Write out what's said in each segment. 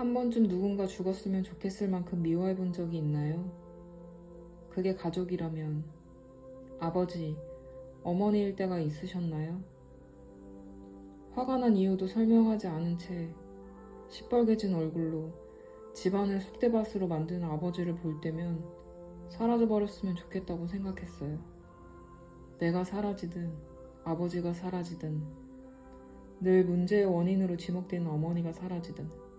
한 번쯤 누군가 죽었으면 좋겠을 만큼 미워해 본 적이 있나요? 그게 가족이라면 아버지, 어머니일 때가 있으셨나요? 화가 난 이유도 설명하지 않은 채 시뻘개진 얼굴로 집안을 쑥대밭으로 만드는 아버지를 볼 때면 사라져버렸으면 좋겠다고 생각했어요. 내가 사라지든 아버지가 사라지든 늘 문제의 원인으로 지목되는 어머니가 사라지든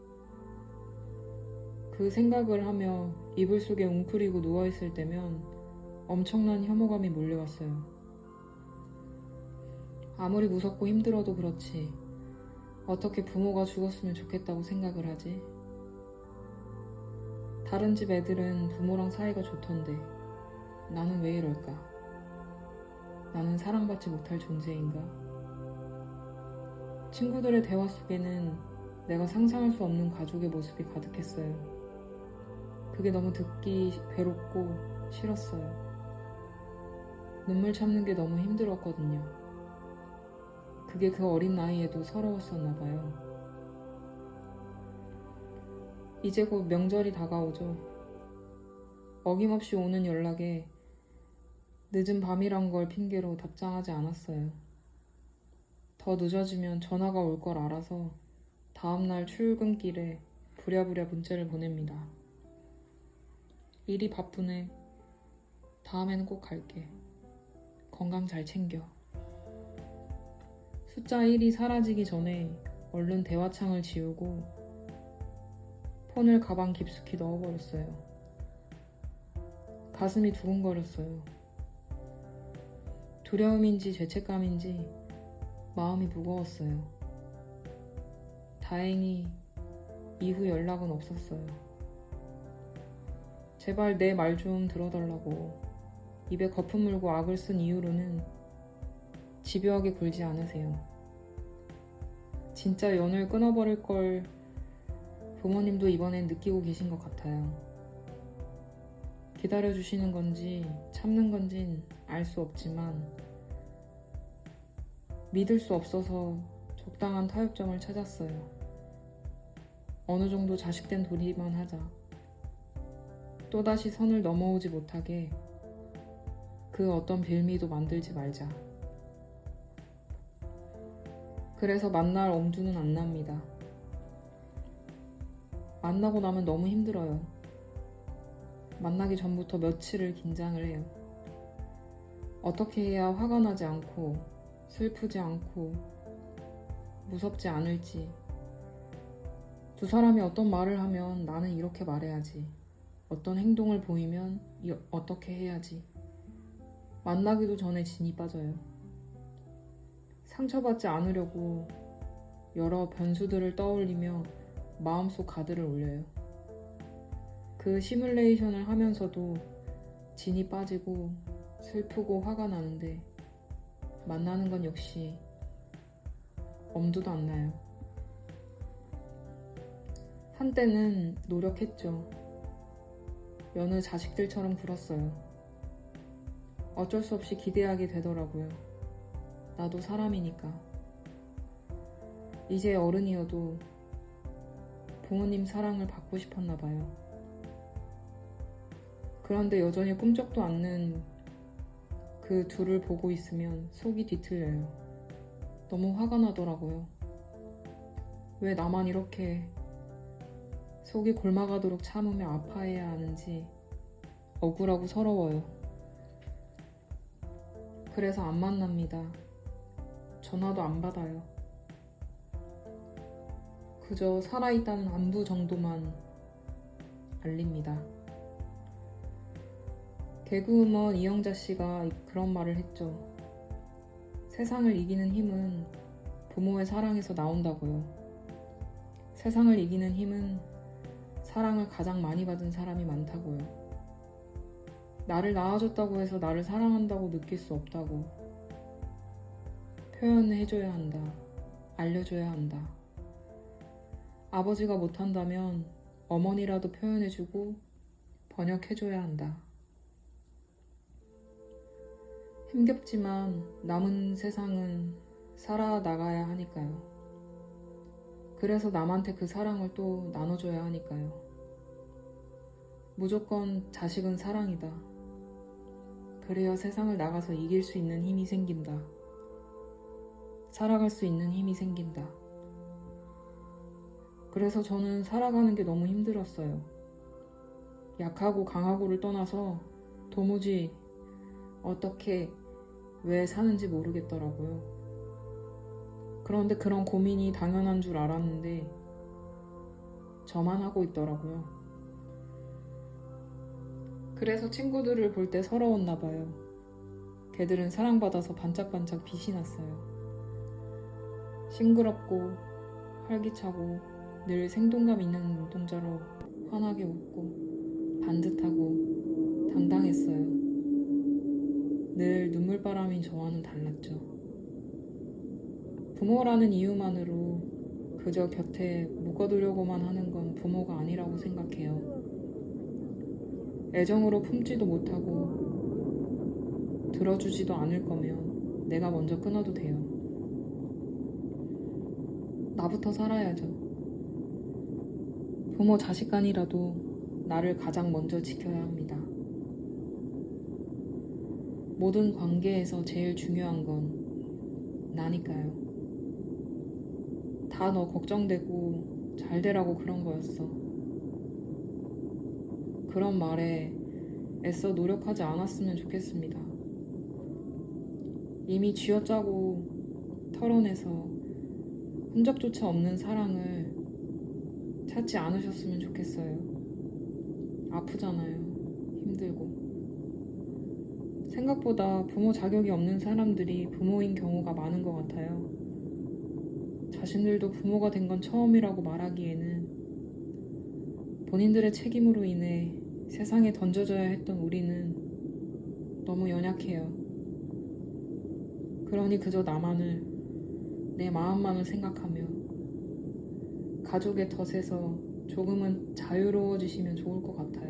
그 생각을 하며 이불 속에 웅크리고 누워있을 때면 엄청난 혐오감이 몰려왔어요. 아무리 무섭고 힘들어도 그렇지 어떻게 부모가 죽었으면 좋겠다고 생각을 하지? 다른 집 애들은 부모랑 사이가 좋던데 나는 왜 이럴까? 나는 사랑받지 못할 존재인가? 친구들의 대화 속에는 내가 상상할 수 없는 가족의 모습이 가득했어요. 그게 너무 듣기 괴롭고 싫었어요. 눈물 참는 게 너무 힘들었거든요. 그게 그 어린 나이에도 서러웠었나 봐요. 이제 곧 명절이 다가오죠. 어김없이 오는 연락에 늦은 밤이란 걸 핑계로 답장하지 않았어요. 더 늦어지면 전화가 올 걸 알아서 다음날 출근길에 부랴부랴 문자를 보냅니다. 일이 바쁘네. 다음에는 꼭 갈게. 건강 잘 챙겨. 숫자 1이 사라지기 전에 얼른 대화창을 지우고 폰을 가방 깊숙이 넣어버렸어요. 가슴이 두근거렸어요. 두려움인지 죄책감인지 마음이 무거웠어요. 다행히 이후 연락은 없었어요. 제발 내 말 좀 들어달라고 입에 거품 물고 악을 쓴 이유로는 집요하게 굴지 않으세요. 진짜 연을 끊어버릴 걸 부모님도 이번엔 느끼고 계신 것 같아요. 기다려주시는 건지 참는 건진 알 수 없지만 믿을 수 없어서 적당한 타협점을 찾았어요. 어느 정도 자식된 도리만 하자. 또다시 선을 넘어오지 못하게 그 어떤 빌미도 만들지 말자. 그래서 만날 엄두는 안 납니다. 만나고 나면 너무 힘들어요. 만나기 전부터 며칠을 긴장을 해요. 어떻게 해야 화가 나지 않고 슬프지 않고 무섭지 않을지 두 사람이 어떤 말을 하면 나는 이렇게 말해야지 어떤 행동을 보이면 이- 어떻게 해야지 만나기도 전에 진이 빠져요. 상처받지 않으려고 여러 변수들을 떠올리며 마음속 가드를 올려요. 그 시뮬레이션을 하면서도 진이 빠지고 슬프고 화가 나는데 만나는 건 역시 엄두도 안 나요. 한때는 노력했죠. 여느 자식들처럼 굴었어요. 어쩔 수 없이 기대하게 되더라고요. 나도 사람이니까. 이제 어른이어도 부모님 사랑을 받고 싶었나 봐요. 그런데 여전히 꿈쩍도 않는 그 둘을 보고 있으면 속이 뒤틀려요. 너무 화가 나더라고요. 왜 나만 이렇게 속이 골마가도록 참으며 아파해야 하는지 억울하고 서러워요. 그래서 안 만납니다. 전화도 안 받아요. 그저 살아있다는 안부 정도만 알립니다. 개그우먼 이영자 씨가 그런 말을 했죠. 세상을 이기는 힘은 부모의 사랑에서 나온다고요. 세상을 이기는 힘은 사랑을 가장 많이 받은 사람이 많다고요. 나를 낳아줬다고 해서 나를 사랑한다고 느낄 수 없다고. 표현해줘야 한다. 알려줘야 한다. 아버지가 못한다면 어머니라도 표현해주고 번역해줘야 한다. 힘겹지만 남은 세상은 살아나가야 하니까요. 그래서 남한테 그 사랑을 또 나눠줘야 하니까요. 무조건 자식은 사랑이다. 그래야 세상을 나가서 이길 수 있는 힘이 생긴다. 살아갈 수 있는 힘이 생긴다. 그래서 저는 살아가는 게 너무 힘들었어요. 약하고 강하고를 떠나서 도무지 어떻게 왜 사는지 모르겠더라고요. 그런데 그런 고민이 당연한 줄 알았는데 저만 하고 있더라고요. 그래서 친구들을 볼 때 서러웠나 봐요. 걔들은 사랑받아서 반짝반짝 빛이 났어요. 싱그럽고 활기차고 늘 생동감 있는 눈동자로 환하게 웃고 반듯하고 당당했어요. 늘 눈물바람인 저와는 달랐죠. 부모라는 이유만으로 그저 곁에 묵어두려고만 하는 건 부모가 아니라고 생각해요. 애정으로 품지도 못하고 들어주지도 않을 거면 내가 먼저 끊어도 돼요. 나부터 살아야죠. 부모 자식 간이라도 나를 가장 먼저 지켜야 합니다. 모든 관계에서 제일 중요한 건 나니까요. 다 너 걱정되고 잘 되라고 그런 거였어. 그런 말에 애써 노력하지 않았으면 좋겠습니다. 이미 쥐어짜고 털어내서 흔적조차 없는 사랑을 찾지 않으셨으면 좋겠어요. 아프잖아요. 힘들고. 생각보다 부모 자격이 없는 사람들이 부모인 경우가 많은 것 같아요. 자신들도 부모가 된 건 처음이라고 말하기에는 본인들의 책임으로 인해 세상에 던져져야 했던 우리는 너무 연약해요. 그러니 그저 나만을, 내 마음만을 생각하며 가족의 덫에서 조금은 자유로워지시면 좋을 것 같아요.